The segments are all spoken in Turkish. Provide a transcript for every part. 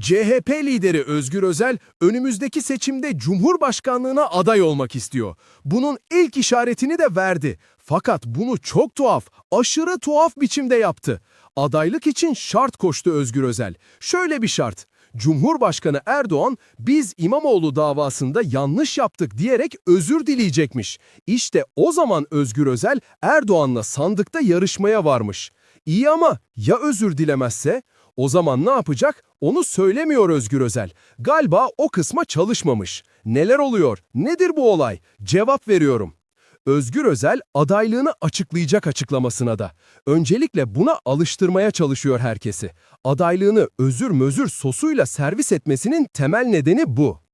CHP lideri Özgür Özel önümüzdeki seçimde Cumhurbaşkanlığına aday olmak istiyor. Bunun ilk işaretini de verdi. Fakat bunu çok tuhaf, aşırı tuhaf biçimde yaptı. Adaylık için şart koştu Özgür Özel. Şöyle bir şart. Cumhurbaşkanı Erdoğan biz İmamoğlu davasında yanlış yaptık diyerek özür dileyecekmiş. İşte o zaman Özgür Özel Erdoğan'la sandıkta yarışmaya varmış. İyi ama ya özür dilemezse? O zaman ne yapacak? Onu söylemiyor Özgür Özel. Galiba o kısma çalışmamış. Neler oluyor? Nedir bu olay? Cevap veriyorum. Özgür Özel adaylığını açıklayacak açıklamasına da. Öncelikle buna alıştırmaya çalışıyor herkesi. Adaylığını özür mözür sosuyla servis etmesinin temel nedeni bu.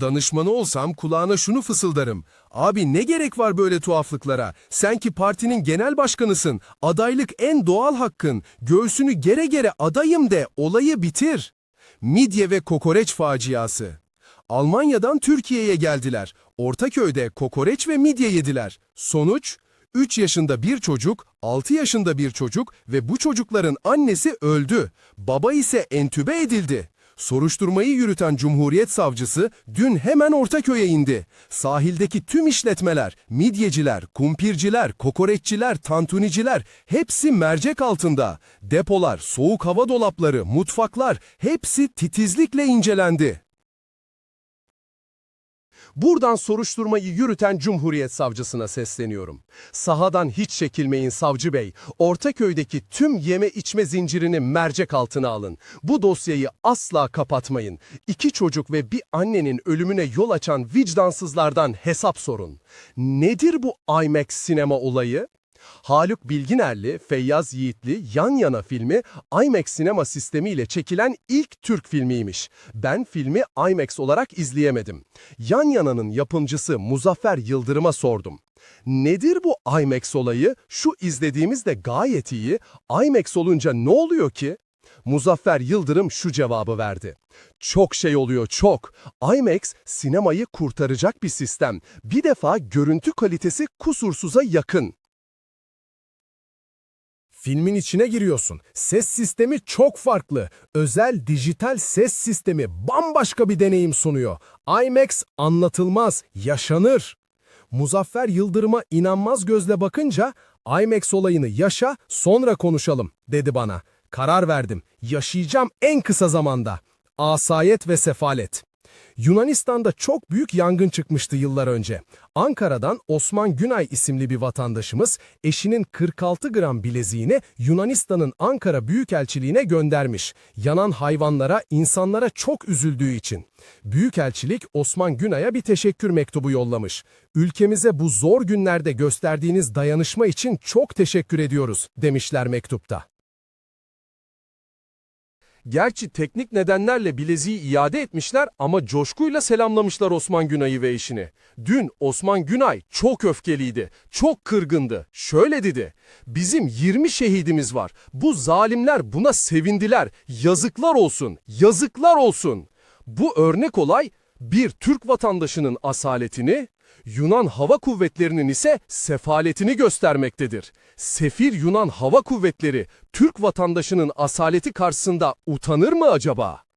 Danışmanı olsam kulağına şunu fısıldarım. Abi ne gerek var böyle tuhaflıklara? Sen ki partinin genel başkanısın. Adaylık en doğal hakkın. Göğsünü gere gere adayım de olayı bitir. Midye ve kokoreç faciası. Almanya'dan Türkiye'ye geldiler. Ortaköy'de kokoreç ve midye yediler. Sonuç? 3 yaşında bir çocuk, 6 yaşında bir çocuk ve bu çocukların annesi öldü. Baba ise entübe edildi. Soruşturmayı yürüten Cumhuriyet Savcısı dün hemen Ortaköy'e indi. Sahildeki tüm işletmeler, midyeciler, kumpirciler, kokoreççiler, tantuniciler hepsi mercek altında. Depolar, soğuk hava dolapları, mutfaklar hepsi titizlikle incelendi. Buradan soruşturmayı yürüten Cumhuriyet Savcısına sesleniyorum. Sahadan hiç çekilmeyin savcı bey. Ortaköy'deki tüm yeme içme zincirini mercek altına alın. Bu dosyayı asla kapatmayın. İki çocuk ve bir annenin ölümüne yol açan vicdansızlardan hesap sorun. Nedir bu IMAX sinema olayı? Haluk Bilginerli, Feyyaz Yiğitli yan yana filmi IMAX sinema sistemiyle çekilen ilk Türk filmiymiş. Ben filmi IMAX olarak izleyemedim. Yan yananın yapımcısı Muzaffer Yıldırım'a sordum. Nedir bu IMAX olayı? Şu izlediğimiz de gayet iyi. IMAX olunca ne oluyor ki? Muzaffer Yıldırım şu cevabı verdi. Çok şey oluyor çok. IMAX sinemayı kurtaracak bir sistem. Bir defa görüntü kalitesi kusursuza yakın. Filmin içine giriyorsun. Ses sistemi çok farklı. Özel dijital ses sistemi bambaşka bir deneyim sunuyor. IMAX anlatılmaz, yaşanır. Muzaffer Yıldırım'a inanmaz gözle bakınca IMAX olayını yaşa sonra konuşalım dedi bana. Karar verdim. Yaşayacağım en kısa zamanda. Asayet ve sefalet. Yunanistan'da çok büyük yangın çıkmıştı yıllar önce. Ankara'dan Osman Günay isimli bir vatandaşımız eşinin 46 gram bileziğini Yunanistan'ın Ankara Büyükelçiliğine göndermiş. Yanan hayvanlara, insanlara çok üzüldüğü için. Büyükelçilik Osman Günay'a bir teşekkür mektubu yollamış. Ülkemize bu zor günlerde gösterdiğiniz dayanışma için çok teşekkür ediyoruz demişler mektupta. Gerçi teknik nedenlerle bileziği iade etmişler ama coşkuyla selamlamışlar Osman Günay'ı ve eşini. Dün Osman Günay çok öfkeliydi, çok kırgındı. Şöyle dedi, bizim 20 şehidimiz var. Bu zalimler buna sevindiler. Yazıklar olsun, yazıklar olsun. Bu örnek olay bir Türk vatandaşının asaletini, Yunan Hava Kuvvetleri'nin ise sefaletini göstermektedir. Sefir Yunan Hava Kuvvetleri Türk vatandaşının asaleti karşısında utanır mı acaba?